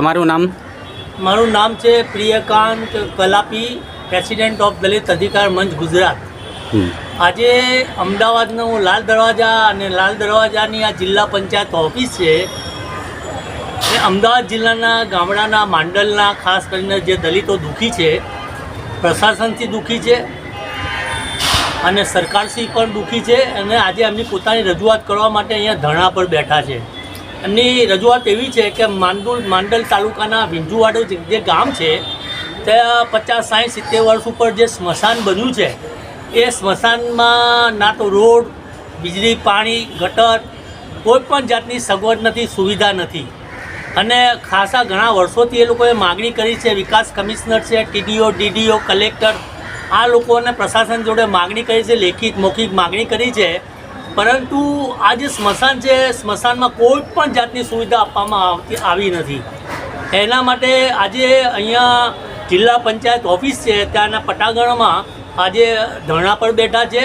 તમારું નામ? મારું નામ છે પ્રિયકાંત કલાપી પ્રેસિડેન્ટ ઓફ દલિત અધિકાર મંચ ગુજરાત. આજે અમદાવાદનું લાલ દરવાજા અને લાલ દરવાજાની આ જિલ્લા પંચાયત ઓફિસ છે. એ અમદાવાદ જિલ્લાના ગામડાના માંડલના ખાસ કરીને જે દલિતો દુઃખી છે પ્રશાસનથી દુઃખી છે અને સરકારશ્રી પણ દુઃખી છે અને આજે એમની પોતાની રજૂઆત કરવા માટે અહીંયા ધરણા પર બેઠા છે. એમની રજૂઆત એવી છે કે માંડુલ માંડલ તાલુકાના વિંજુવાડો જે જે ગામ છે ત્યાં પચાસ સાઠ સિત્તેર વર્ષ ઉપર જે સ્મશાન બન્યું છે, એ સ્મશાનમાં ના તો રોડ, વીજળી, પાણી, ગટર, કોઈ પણ જાતની સગવડ નથી, સુવિધા નથી. અને ખાસા ઘણા વર્ષોથી એ લોકોએ માગણી કરી છે, વિકાસ કમિશનર છે, ટીડીઓ, ડીડીઓ, કલેક્ટર, આ લોકોને પ્રશાસન જોડે માગણી કરી છે, લેખિત, મૌખિક માગણી કરી છે પરંતુ આ જે સ્મશાન છે, સ્મશાનમાં કોઈ પણ જાતની સુવિધા આપવામાં આવતી, આવી નથી. એના માટે આજે અહીંયા જિલ્લા પંચાયત ઓફિસ છે, ત્યાંના પટાગણમાં આજે ધરણા પર બેઠા છે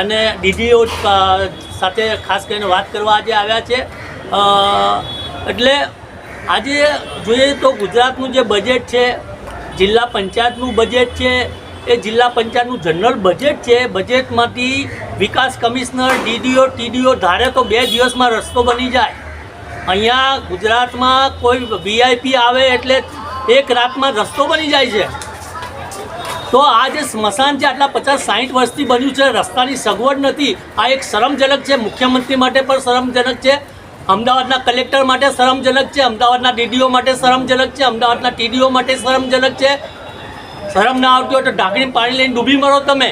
અને ડીડીઓ સાથે ખાસ કરીને વાત કરવા આજે આવ્યા છે. એટલે આજે જોઈએ તો ગુજરાતનું જે બજેટ છે, જિલ્લા પંચાયતનું બજેટ છે એ જિલ્લા પંચાયતનું જનરલ બજેટ છે. બજેટમાંથી વિકાસ કમિશનર, ડીડીઓ, ટીડીઓ ધારે તો બે દિવસમાં રસ્તો બની જાય. અહીંયા ગુજરાતમાં કોઈ વીઆઈપી આવે એટલે એક રાતમાં રસ્તો બની જાય છે. તો આ જે સ્મશાન છે, આટલા પચાસ સાઠ વર્ષથી બન્યું છે, રસ્તાની સગવડ નથી. આ એક શરમજનક છે. મુખ્યમંત્રી માટે પણ શરમજનક છે. અમદાવાદના કલેક્ટર માટે શરમજનક છે. અમદાવાદના ડીડીઓ માટે શરમજનક છે. અમદાવાદના ટીડીઓ માટે શરમજનક છે. શરમ ના આવતી હોય તો ઢાંકણી પાણી લઈને ડૂબી મરો તમે.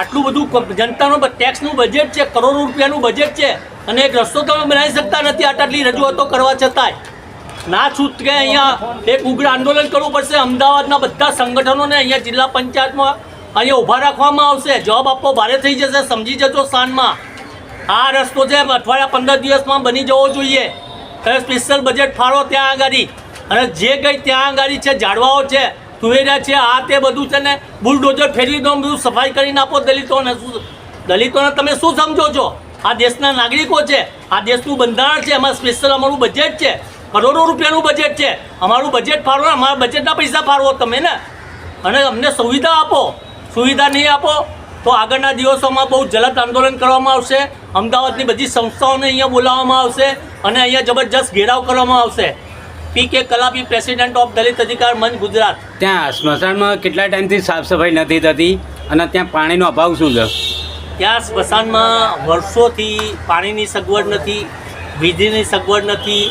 આટલું બધું જનતાનું ટેક્સનું બજેટ છે, કરોડો રૂપિયાનું બજેટ છે, અને એક રસ્તો તમે બનાવી શકતા નથી, આટલી રજૂઆતો કરવા છતાંય. ના છૂટકે અહીંયા એક ઉગ્ર આંદોલન કરવું પડશે, અમદાવાદના બધા સંગઠનોને અહીંયા જિલ્લા પંચાયતમાં અહીંયા ઊભા રાખવામાં આવશે. જવાબ આપવો ભારે થઈ જશે, સમજી જજો સાંજમાં આ રસ્તો છે અઠવાડિયા પંદર દિવસમાં બની જવો જોઈએ. સ્પેશિયલ બજેટ ફાળો ત્યાં આગળ. અને જે કંઈ ત્યાં આગળ છે ઝાડવાઓ છે. તુવેરા છે, આ તે બધું છે ને બુલડોઝર ફેરવી દો બધું સફાઈ કરીને આપો દલિતોને શું દલિતોને તમે શું સમજો છો? આ દેશના નાગરિકો છે, આ દેશનું બંધારણ છે એમાં સ્પેશિયલ અમારું બજેટ છે, કરોડો રૂપિયાનું બજેટ છે. અમારું બજેટ ફાળવો અમારા બજેટના પૈસા ફાળવો તમે ને. અને અમને સુવિધા આપો. સુવિધા નહીં આપો, તો આગળના દિવસોમાં બહુ જલદ આંદોલન કરવામાં આવશે. અમદાવાદની બધી સંસ્થાઓને અહીંયા બોલાવવામાં આવશે અને અહીંયા જબરજસ્ત ઘેરાવ કરવામાં આવશે. પી કે કલાપી પ્રેસિડેન્ટ ઓફ દલિત અધિકાર મંચ ગુજરાત. ત્યાં સ્મશાનમાં કેટલા ટાઈમથી સાફ સફાઈ નથી થતી અને ત્યાં પાણીનો અભાવ શું છે? ત્યાં સ્મશાનમાં વર્ષોથી પાણીની સગવડ નથી વીજળીની સગવડ નથી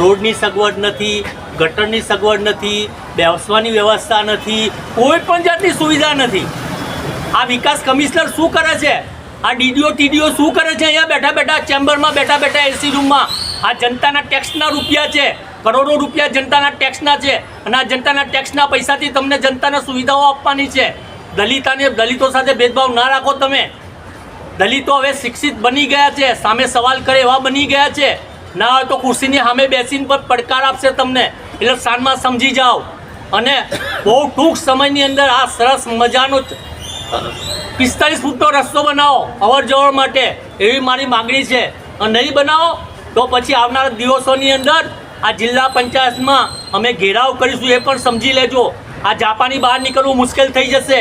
રોડની સગવડ નથી ગટરની સગવડ નથી બેસવાની વ્યવસ્થા નથી કોઈ પણ જાતની સુવિધા નથી. આ વિકાસ કમિશનર શું કરે છે? આ ડીડીઓ ટીડીઓ શું કરે છે? અહીંયા બેઠા બેઠા ચેમ્બરમાં બેઠા બેઠા એસી રૂમમાં. આ જનતાના ટેક્સના રૂપિયા છે. કરોડો રૂપિયા જનતાના ટેક્સના છે અને આ જનતાના ટેક્સના પૈસાથી તમને જનતાને સુવિધાઓ આપવાની છે. દલિતાને દલિતો સાથે ભેદભાવ ના રાખો તમે. દલિતો હવે શિક્ષિત બની ગયા છે, સામે સવાલ કરે એવા બની ગયા છે. ના હોય તો ખુરશીની સામે બેસીને પણ પડકાર આપશે તમને. એટલે સાંજમાં સમજી જાઓ. અને બહુ ટૂંક સમયની અંદર આ સરસ મજાનો પિસ્તાલીસ ફૂટનો રસ્તો બનાવો અવર જવર માટે. એવી મારી માગણી છે. અને નહીં બનાવો તો પછી આવનારા દિવસોની અંદર આ જિલ્લા પંચાયતમાં અમે ઘેરાવ કરીશું એ પણ સમજી લેજો. આ જાપાની બહાર નીકળવું મુશ્કેલ થઈ જશે.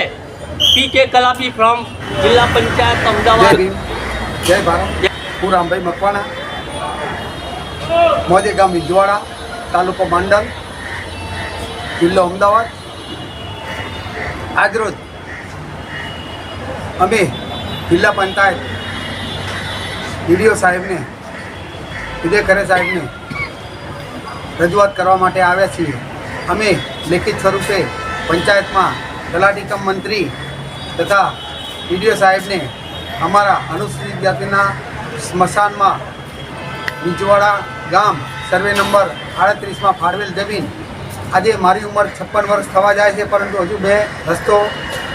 પી કે કલાપી ફ્રોમ જિલ્લા પંચાયત અમદાવાદ. જય ભારત. હું રામભાઈ મકવાણા. મોજે ગામ વિજવાડા તાલુકો માંડલ જિલ્લો અમદાવાદ. આજરોજ અમે જિલ્લા પંચાયત ડીડીઓ સાહેબને વિજય ખરે સાહેબને રજૂઆત કરવા માટે આવ્યા છીએ અમે લેખિત સ્વરૂપે પંચાયતમાં તલાટી કમ મંત્રી તથા ડીડીઓ સાહેબને અમારા અનુસૂચિત જાતિના સ્મશાનમાં નીચવાડા ગામ સર્વે નંબર આડત્રીસમાં ફાળવેલ જમીન આજે મારી ઉંમર છપ્પન વર્ષ થવા જાય છે, પરંતુ હજુ બે રસ્તો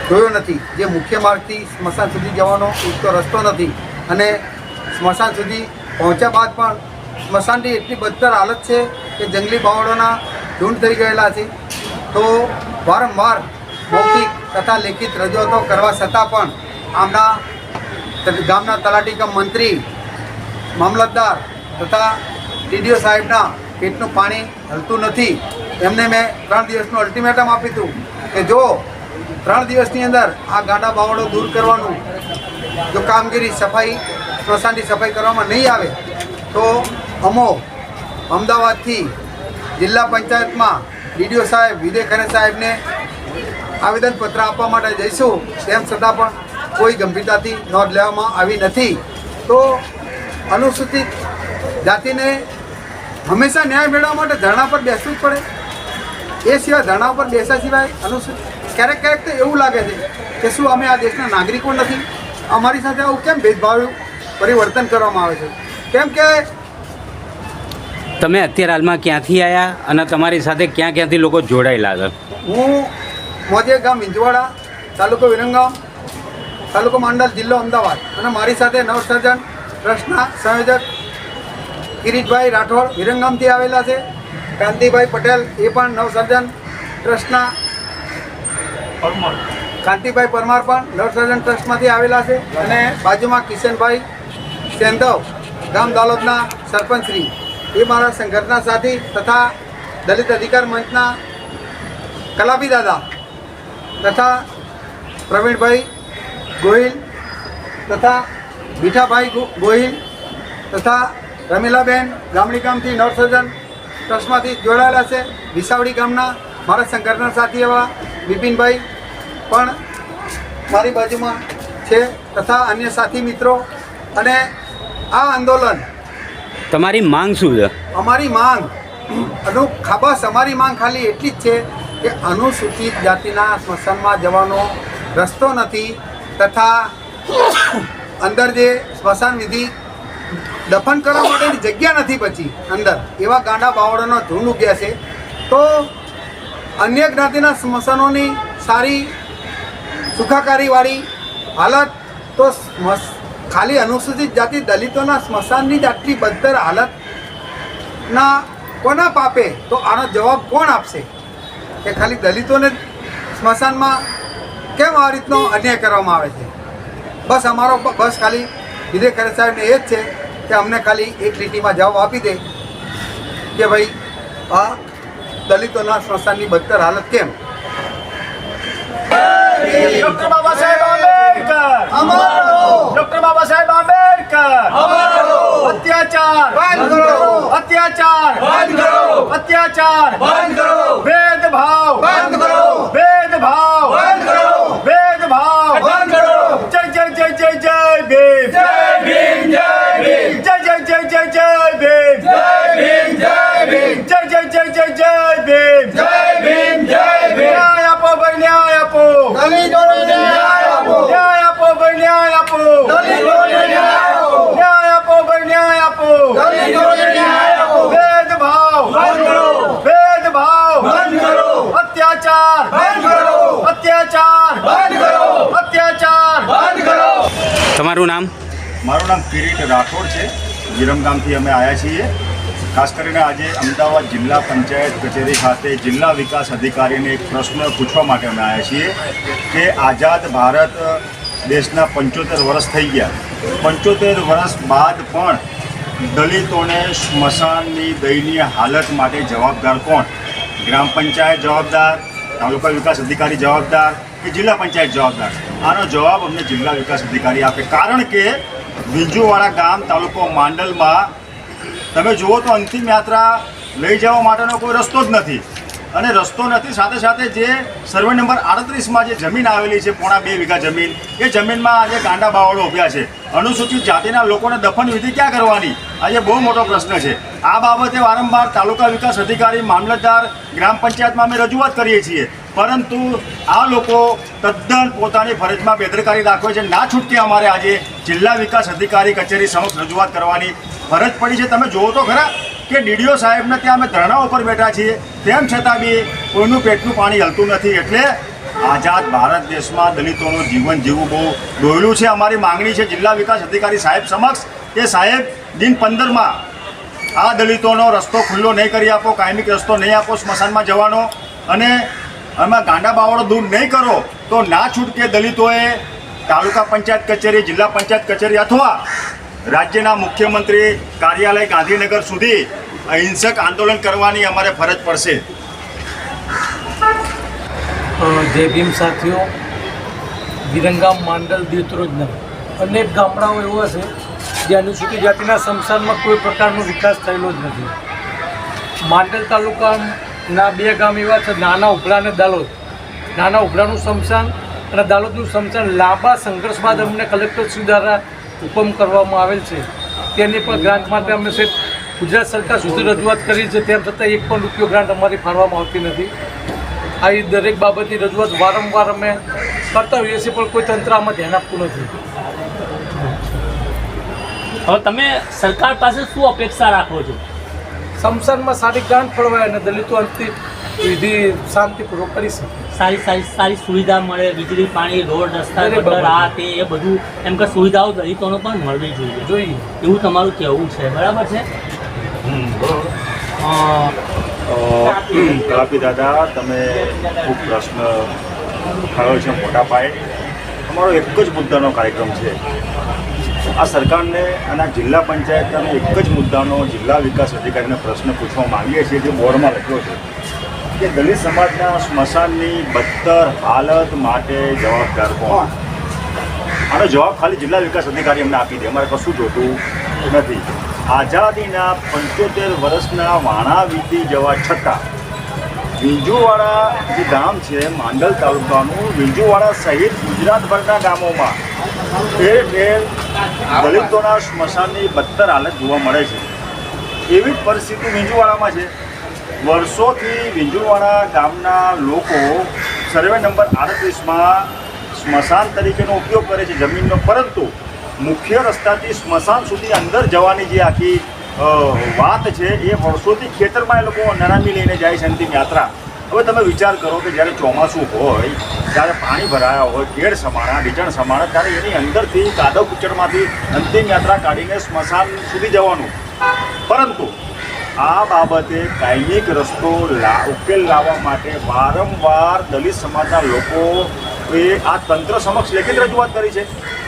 જોયો નથી. જે મુખ્ય માર્ગથી સ્મશાન સુધી જવાનો એક તો રસ્તો નથી અને સ્મશાન સુધી પહોંચ્યા બાદ પણ સ્મશાનની એટલી બદતર હાલત છે કે જંગલી બાવળોના ઝુંડ થઈ ગયેલા છે. તો વારંવાર મૌખિક તથા લેખિત રજૂઆતો કરવા છતાં પણ આમના ગામના તલાટી કમ મંત્રી, મામલતદાર તથા ટીડીઓ સાહેબના પેટનું પાણી હલતું નથી. એમને મેં ત્રણ દિવસનું અલ્ટિમેટમ આપ્યું હતું કે જો ત્રણ દિવસની અંદર આ ગાંડા બાવળો દૂર કરવાનું જો કામગીરી સફાઈ, સ્મશાનની સફાઈ કરવામાં નહીં આવે તો અમો, અમદાવાદથી જિલ્લા પંચાયતમાં ડીડીઓ સાહેબ, વિજય ખરે સાહેબને આવેદનપત્ર આપવા માટે જઈશું, તેમ છતાં પણ કોઈ ગંભીરતાથી નોંધ લેવામાં આવી નથી. તો અનુસૂચિત જાતિને હંમેશા ન્યાય મેળવવા માટે ધરણા પર બેસવું જ પડે. એ સિવાય ધરણા પર બેસ્યા સિવાય અનુસૂચિત, ક્યારેક ક્યારેક તો એવું લાગે છે કે શું અમે આ દેશના નાગરિકો નથી? અમારી સાથે આવું કેમ ભેદભાવ, પરિવર્તન કરવામાં આવે છે? કેમ કે તમે અત્યારે હાલમાં ક્યાંથી આવ્યા અને તમારી સાથે ક્યાં ક્યાંથી લોકો જોડાયેલા હતા હું મોજે ગામ વિંજવાડા તાલુકો વિરંગામ તાલુકો માંડલ જિલ્લો અમદાવાદ અને મારી સાથે નવસર્જન ટ્રસ્ટના સંયોજક કિરીટભાઈ રાઠોડ વિરંગામથી આવેલા છે. કાંતિભાઈ પટેલ એ પણ નવસર્જન ટ્રસ્ટના કાંતિભાઈ પરમાર પણ નવસર્જન ટ્રસ્ટમાંથી આવેલા છે. અને બાજુમાં કિશનભાઈ સેંધવ ગામ દાલોદના સરપંચ શ્રી. એ મારા સંગઠનના સાથી તથા દલિત અધિકાર મંચના કલાપી દાદા તથા પ્રવીણભાઈ ગોહિલ તથા બીઠાભાઈ ગોહિલ તથા રમીલાબેન ગામડી ગામથી નવસર્જન ટ્રસ્ટમાંથી જોડાયેલા છે. વિસાવડી ગામના મારા સંગઠનના સાથી એવા બિપિનભાઈ પણ મારી બાજુમાં છે તથા અન્ય સાથી મિત્રો અને આ આંદોલન તમારી માંગ શું છે? અમારી માંગ અનુ ખાબસ અમારી માંગ ખાલી એટલી જ છે કે અનુસૂચિત જાતિના સ્મશાનમાં જવાનો રસ્તો નથી તથા અંદર જે સ્મશાન વિધિ દફન કરવા માટેની જગ્યા નથી બચી અંદર એવા ગાંડા બાવળોનો ધૂન ઉગ્યા છે. તો અન્ય જ્ઞાતિના સ્મશાનોની સારી સુખાકારીવાળી હાલત તો સ્મશ ખાલી અનુસૂચિત જાતિ દલિતોના સ્મશાનની જ આટલી બદતર હાલતના કોના પાપે? તો આનો જવાબ કોણ આપશે? કે ખાલી દલિતોને સ્મશાનમાં કેમ આ રીતનો અન્યાય કરવામાં આવે છે? બસ અમારો બસ ખાલી વિજય ખરે સાહેબને એ જ છે કે અમને ખાલી એક લીટીમાં જવાબ આપી દે કે ભાઈ, આ દલિતોના સ્મશાનની બદતર હાલત કેમ? ડોક્ટર બાબા સાહેબ આંબેડકર. અમારો. ડોક્ટર બાબા સાહેબ આંબેડકર. અત્યાચાર. બંધ કરો. અત્યાચાર. બંધ કરો. અત્યાચાર. બંધ કરો. ભેદભાવ. બંધ કરો. ભેદભાવ બંધ કરો ભેદભાવ બંધ કરો જય જય જય જય જય ભીમ જય ભીમ જય ભીમ જય જય જય જય જય ભીમ જય ભીમ જય ભીમ જય જય જય જય જય ભીમ જય ભીમ જય ભીમ ન્યાય આપો ભાઈ ન્યાય આપો દલિતોને ન્યાય આપો ન્યાય આપો ભાઈ ન્યાય આપો દલિતોને ન્યાય આપો ન્યાય આપો ભાઈ ન્યાય આપો દલિતોને ન્યાય આપો ભેદભાવ બંધ કરો ભેદભાવ બંધ કરો અત્યાચાર બંધ કરો અત્યાચાર બંધ કરો અત્યાચાર બંધ કરો તમારું નામ? મારું નામ કિરીટ રાઠોડ છે. વિરમગામથી અમે આવ્યા છીએ. ખાસ કરીને આજે અમદાવાદ જિલ્લા પંચાયત કચેરી ખાતે જિલ્લા વિકાસ અધિકારીને એક પ્રશ્ન પૂછવા માટે અમે આવ્યા છીએ કે આઝાદ ભારત દેશના પંચોતેર વર્ષ થઈ ગયા. પંચોતેર વર્ષ બાદ પણ દલિતોને સ્મશાનની દયનીય હાલત માટે જવાબદાર કોણ? ગ્રામ પંચાયત જવાબદાર, તાલુકા વિકાસ અધિકારી જવાબદાર કે જિલ્લા પંચાયત જવાબદાર આનો જવાબ અમને જિલ્લા વિકાસ અધિકારી આપે. કારણ કે વિંજુવાડા ગામ તાલુકો માંડલમાં તમે જુઓ તો અંતિમ યાત્રા લઈ જવા માટેનો કોઈ રસ્તો જ નથી. અને રસ્તો નથી, સાથે સાથે જે સર્વે નંબર આડત્રીસમાં જે જમીન આવેલી છે, પોણા બે વીઘા જમીન, એ જમીનમાં આજે ગાંડા બાવળો ઉભ્યા છે. અનુસૂચિત જાતિના લોકોને દફન વિધિ ક્યાં કરવાની? આજે બહુ મોટો પ્રશ્ન છે. આ બાબતે વારંવાર તાલુકા વિકાસ અધિકારી, મામલતદાર, ગ્રામ પંચાયતમાં અમે રજૂઆત કરીએ છીએ. પરંતુ આ લોકો તદ્દન પોતાની ફરજમાં બેદરકારી દાખવે છે. ના છૂટકે અમારે આજે જિલ્લા વિકાસ અધિકારી કચેરી સમક્ષ રજૂઆત કરવાની ફરજ પડી છે. તમે જુઓ તો ખરા કે ડીડીઓ સાહેબને ત્યાં અમે ધરણા ઉપર બેઠા છીએ. તેમ છતાં બી કોઈનું પેટનું પાણી હલતું નથી. એટલે આઝાદ ભારત દેશમાં દલિતોનું જીવન જીવવું બહુ ડોયલું છે. અમારી માંગણી છે જિલ્લા વિકાસ અધિકારી સાહેબ સમક્ષ કે સાહેબ, દિન પંદરમાં આ દલિતોનો રસ્તો ખુલ્લો નહીં કરી આપો, કાયમિક રસ્તો નહીં આપો, સ્મશાનમાં જવાનો અને આમાં ગાંડા બાવળો દૂર નહીં કરો તો ના છૂટકે દલિતોએ તાલુકા પંચાયત કચેરી, જિલ્લા પંચાયત કચેરી અથવા રાજ્યના મુખ્યમંત્રી કાર્યાલય ગાંધીનગર સુધી અહિંસક આંદોલન કરવાની અમારે ફરજ પડશે. જય ભીમ સાથીઓ. વિરંગામ માંડલ દેત્રોજનગર અનેક ગામડાઓ એવા છે જે અનુસૂચિત જાતિના સંસારમાં કોઈ પ્રકારનો વિકાસ થયેલો જ નથી. માંડલ તાલુકાના બે ગામ એવા છે, નાના ઉપલા અને દાલોદ. નાના ઉપલાનું સમસાન અને દાલોદનું સમસાન લાંબા સંઘર્ષ બાદ અમને કલેક્ટરશ્રી દ્વારા હુકમ કરવામાં આવેલ છે. તેની પણ ગ્રાન્ટ માટે અમે છે, ગુજરાત સરકાર સુધી રજૂઆત કરી છે. તેમ છતાં એક પણ રૂપિયો ગ્રાન્ટ અમારી ફાળવામાં આવતી નથી. આ દરેક બાબતની રજૂઆત વારંવાર અમે કરતા હોઈએ છીએ, પણ કોઈ તંત્ર આમાં ધ્યાન આપતું નથી. હવે તમે સરકાર પાસે શું અપેક્ષા રાખો છો? સમસાનમાં સારી ગ્રાન્ટ ફળવાય અને દલિતો અંતિમ વિધિ શાંતિપૂર્વક કરી શકે. સારી સારી સારી સુવિધા મળે વીજળી પાણી રોડ રસ્તા આ તે એ બધું. એમ કે સુવિધાઓ દલિતોને પણ મળવી જોઈએ. જોઈએ. એવું તમારું કહેવું છે. બરાબર છે? અ, કલાપી દાદા તમે ખૂબ પ્રશ્ન ઉઠાવ્યો છે મોટા પાયે. અમારો એક જ મુદ્દાનો કાર્યક્રમ છે. આ સરકારને અને જિલ્લા જિલ્લા અમે એક જ મુદ્દાનો જિલ્લા વિકાસ અધિકારીને પ્રશ્ન પૂછવા માંગીએ છીએ, જે બોર્ડમાં લખ્યો છે કે દલિત સમાજના સ્મશાનની બદતર હાલત માટે જવાબદાર કોણ? આનો જવાબ ખાલી જિલ્લા વિકાસ અધિકારી અમને આપી દે. અમારે કશું જોતું નથી. આઝાદીના પંચોતેર વર્ષના વાણા વીતી જવા છતાં વિંજુવાડા જે ગામ છે, માંડલ તાલુકાનું વિંજુવાડા સહિત ગુજરાતભરના ગામોમાં ઠેર ઠેર દલિતોના સ્મશાનની બદતર હાલત જોવા મળે છે. એવી જ પરિસ્થિતિ વિંજુવાડામાં છે. વર્ષોથી વિંજુવાડા ગામના લોકો સર્વે નંબર આડત્રીસમાં સ્મશાન તરીકેનો ઉપયોગ કરે છે જમીનનો, પરંતુ મુખ્ય રસ્તાથી સ્મશાન સુધી અંદર જવાની જે આખી વાત છે એ વર્ષોથી ખેતરમાં એ લોકો નરામી લઈને જાય છે અંતિમ યાત્રા. હવે તમે વિચાર કરો કે જ્યારે ચોમાસું હોય ત્યારે પાણી ભરાયા હોય, કેળ સમાણા, ડીજણ સમાણા, ત્યારે એની અંદરથી કાદવ કુચડમાંથી અંતિમ યાત્રા કાઢીને સ્મશાન સુધી જવાનું. પરંતુ આ બાબતે કાયમિક રસ્તો ઉકેલ લાવવા માટે વારંવાર દલિત સમાજના લોકો એ આ તંત્ર સમક્ષ લેખિત રજૂઆત કરી છે.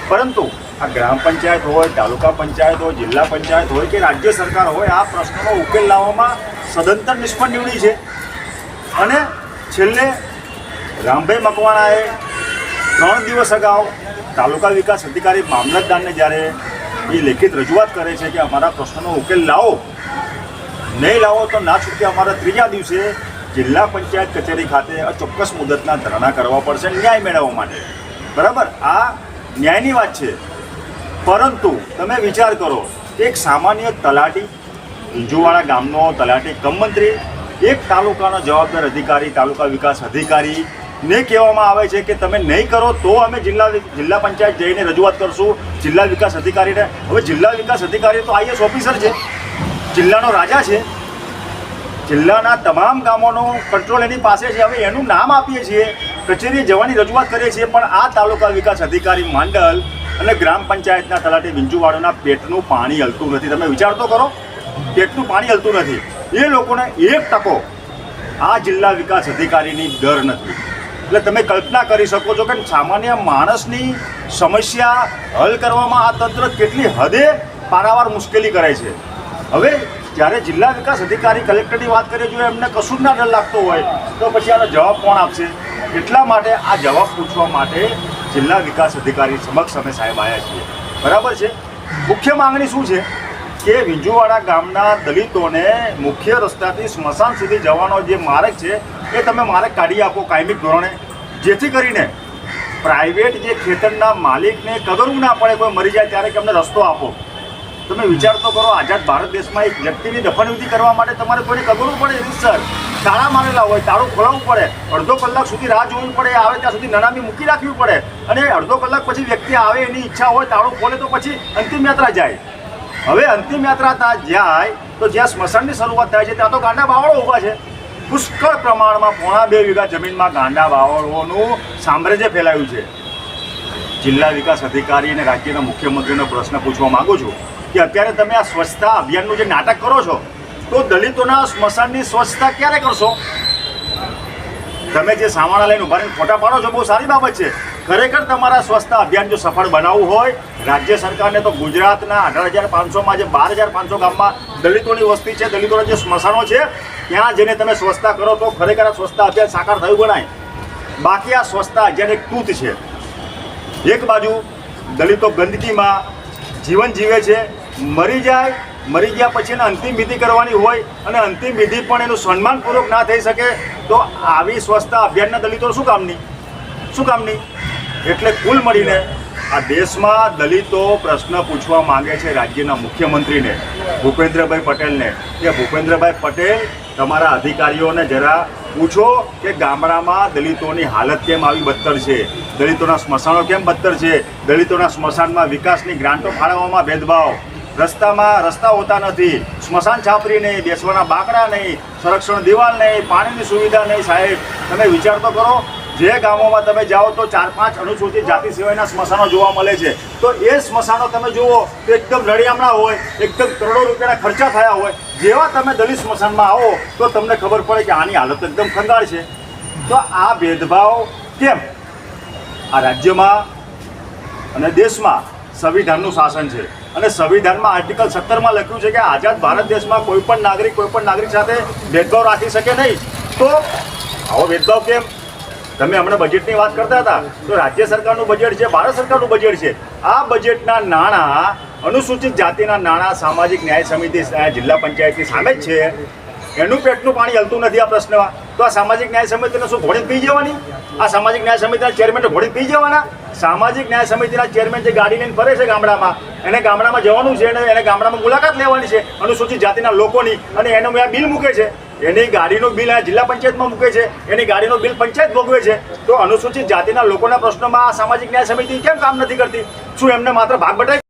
પરંતુ આ ગ્રામ પંચાયત હોય, તાલુકા પંચાયત હોય, જિલ્લા પંચાયત હોય કે રાજ્ય સરકાર હોય, આ પ્રશ્નનો ઉકેલ લાવવામાં સદંતર નિષ્ફળ નીવડી છે. અને છેલ્લે રામભાઈ મકવાણાએ ત્રણ દિવસ અગાઉ તાલુકા વિકાસ અધિકારી મામલતદારને જ્યારે એ લેખિત રજૂઆત કરે છે કે અમારા પ્રશ્નનો ઉકેલ લાવો, નહીં લાવો તો ના છૂટકે અમારા ત્રીજા દિવસે જિલ્લા પંચાયત કચેરી ખાતે અચોક્કસ મુદતના ધરણા કરવા પડશે ન્યાય મેળવવા માટે. બરાબર? આ ન્યાયની વાત છે. પરંતુ તમે વિચાર કરો, એક સામાન્ય તલાટી ઊંઝુવાળા ગામનો તલાટી કમ મંત્રી એક તાલુકાનો જવાબદાર અધિકારી, તાલુકા વિકાસ અધિકારી ને કહેવામાં આવે છે કે તમે નહીં કરો તો અમે જિલ્લા જિલ્લા પંચાયત જઈને રજૂઆત કરશું. જિલ્લા વિકાસ અધિકારીને, હવે જિલ્લા વિકાસ અધિકારી તો આઈએસ ઓફિસર છે, જિલ્લાનો રાજા છે. જિલ્લાના તમામ ગામોનો કંટ્રોલ એની પાસે છે. હવે એનું નામ આપીએ છીએ. કચેરીએ જવાની રજૂઆત કરીએ છીએ, પણ આ તાલુકા વિકાસ અધિકારી માંડલ અને ગ્રામ પંચાયતના તલાટી બિંજુવાડોના પેટનું પાણી હલતું નથી. તમે વિચાર તો કરો, પેટનું પાણી હલતું નથી. એ લોકોને એક ટકો આ જિલ્લા વિકાસ અધિકારીની ડર નથી. એટલે તમે કલ્પના કરી શકો છો કે સામાન્ય માણસની સમસ્યા હલ કરવામાં આ તંત્ર કેટલી હદે પારાવાર મુશ્કેલી કરે છે. હવે જ્યારે જિલ્લા વિકાસ અધિકારી કલેક્ટરની વાત કરીએ જો એમને કશું જ ના ડર લાગતો હોય, તો પછી આનો જવાબ કોણ આપશે? એટલા માટે આ જવાબ પૂછવા માટે જિલ્લા વિકાસ અધિકારી સમક્ષ અમે સાહેબ આવ્યા છીએ. બરાબર છે? મુખ્ય માંગણી શું છે? કે વિંજુવાડા ગામના દલિતોને મુખ્ય રસ્તાથી સ્મશાન સુધી જવાનો જે માર્ગ છે, એ તમે માર્ગ કાઢી આપો કાયમિક ધોરણે. જેથી કરીને પ્રાઇવેટ જે ખેતરના માલિકને કગરવું ના પડે, કોઈ મરી જાય ત્યારે કે અમને રસ્તો આપો. તમે વિચાર તો કરો, આઝાદ ભારત દેશમાં એક વ્યક્તિની દફનવિધિ કરવા માટે તમારે કોઈને કગરવું પડે? રીતસર તાળા મારેલા હોય, તાળું ખોલાવવું પડે, અડધો કલાક સુધી રાહ જોવી પડે, આવે ત્યાં સુધી નનામી મૂકી રાખવી પડે અને અડધો કલાક પછી વ્યક્તિ આવે એની ઈચ્છા હોય, તાળું ખોલે તો પછી અંતિમ યાત્રા જાય. હવે અંતિમ યાત્રા ત્યાં જાય તો જ્યાં સ્મશાનની શરૂઆત થાય છે, ત્યાં તો ગાંડા બાવળો ઊભા છે. પુષ્કળ પ્રમાણમાં પોણા બે વીઘા જમીનમાં ગાંડા બાવળોનું સામ્રાજ્ય ફેલાયું છે. જિલ્લા વિકાસ અધિકારી અને રાજ્યના મુખ્યમંત્રીનો પ્રશ્ન પૂછવા માંગુ છું કે અત્યારે તમે આ સ્વચ્છતા અભિયાનનું જે નાટક કરો છો તો દલિતોના સ્મશાનની સ્વચ્છતા ક્યારે કરશો? તમે જે સામાણા લઈને ઊભા ફોટા પાડો છો, બહુ સારી બાબત છે. ખરેખર તમારા સ્વચ્છતા અભિયાન જો સફળ બનાવવું હોય, રાજ્ય સરકારને તો ગુજરાતના અઢાર હજાર પાંચસોમાં જે બાર હજાર પાંચસો ગામમાં દલિતોની વસ્તી છે, દલિતોના જે સ્મશાનો છે, ત્યાં જઈને તમે સ્વચ્છતા કરો તો ખરેખર આ સ્વચ્છતા અભિયાન સાકાર થયું ગણાય. બાકી આ સ્વચ્છતા અભિયાન એક તૂત છે. એક બાજુ દલિતો ગંદકીમાં જીવન જીવે છે, મરી જાય મરી ગયા પછી અંતિમ વિધિ કરવાની હોય અને અંતિમ વિધિ પણ એનું સન્માનપૂર્વક ના થઈ શકે, તો આવી સ્વચ્છતા અભિયાનના દલિતો શું કામની? શું કામની? એટલે કુલ મળીને આ દેશમાં દલિતો પ્રશ્ન પૂછવા માંગે છે રાજ્યના મુખ્યમંત્રીને, ભૂપેન્દ્રભાઈ પટેલને. કે ભૂપેન્દ્રભાઈ પટેલ, તમારા અધિકારીઓને જરા પૂછો કે ગામડામાં દલિતોની હાલત કેમ આવી બદતર છે? દલિતોના સ્મશાનો કેમ બદતર છે? દલિતોના સ્મશાનમાં વિકાસની ગ્રાન્ટો ફાળવવામાં ભેદભાવ. રસ્તામાં રસ્તા હોતા નથી. સ્મશાન છાપરી નહીં, બેસવાના બાકડા નહીં, સંરક્ષણ દિવાલ નહીં, પાણીની સુવિધા નહીં સાહેબ. તમે વિચાર તો કરો, જે ગામોમાં તમે જાઓ તો ચાર પાંચ અનુસૂચિત જાતિ સિવાયના સ્મશાનો જોવા મળે છે. તો એ સ્મશાનો તમે જુઓ, તો એકદમ નડિયામણા હોય, એકદમ કરોડો રૂપિયાના ખર્ચા થયા હોય. જેવા તમે દલિત સ્મશાનમાં આવો, તો તમને ખબર પડે કે આની હાલત એકદમ ખંગાળ છે. તો આ ભેદભાવ કેમ? આ રાજ્યમાં અને દેશમાં સંવિધાનનું શાસન છે. અને સંવિધાનમાં આર્ટિકલ સત્તરમાં લખ્યું છે કે આઝાદ ભારત દેશમાં કોઈ પણ નાગરિક, કોઈ પણ નાગરિક સાથે ભેદભાવ રાખી શકે નહીં. તો આવો ભેદભાવ કેમ? તમે હમણાં બજેટની વાત કરતા હતા. તો રાજ્ય સરકારનું બજેટ છે, ભારત સરકારનું બજેટ છે. આ બજેટના નાણાં અનુસૂચિત જાતિના નાણાં, સામાજિક ન્યાય સમિતિ જિલ્લા પંચાયતની સામે જ છે. એનું પેટનું પાણી હલતું નથી આ પ્રશ્નમાં. તો આ સામાજિક ન્યાય સમિતિને શું ઘોડી પી જવાની? આ સામાજિક ન્યાય સમિતિના ચેરમેન ઘોડી પી જવાના? સામાજિક ન્યાય સમિતિના ચેરમેન જે ગાડી લઈને ફરે છે ગામડામાં, એને ગામડામાં જવાનું છે અને એને ગામડામાં મુલાકાત લેવાની છે, અનુસૂચિત જાતિના લોકોની. અને એનું આ બિલ મૂકે છે. એની ગાડીનું બિલ આ જિલ્લા પંચાયતમાં મૂકે છે. એની ગાડીનું બિલ પંચાયત ભોગવે છે. તો અનુસૂચિત જાતિના લોકોના પ્રશ્નોમાં આ સામાજિક ન્યાય સમિતિ કેમ કામ નથી કરતી? શું એમને માત્ર ભાગ બટાઈ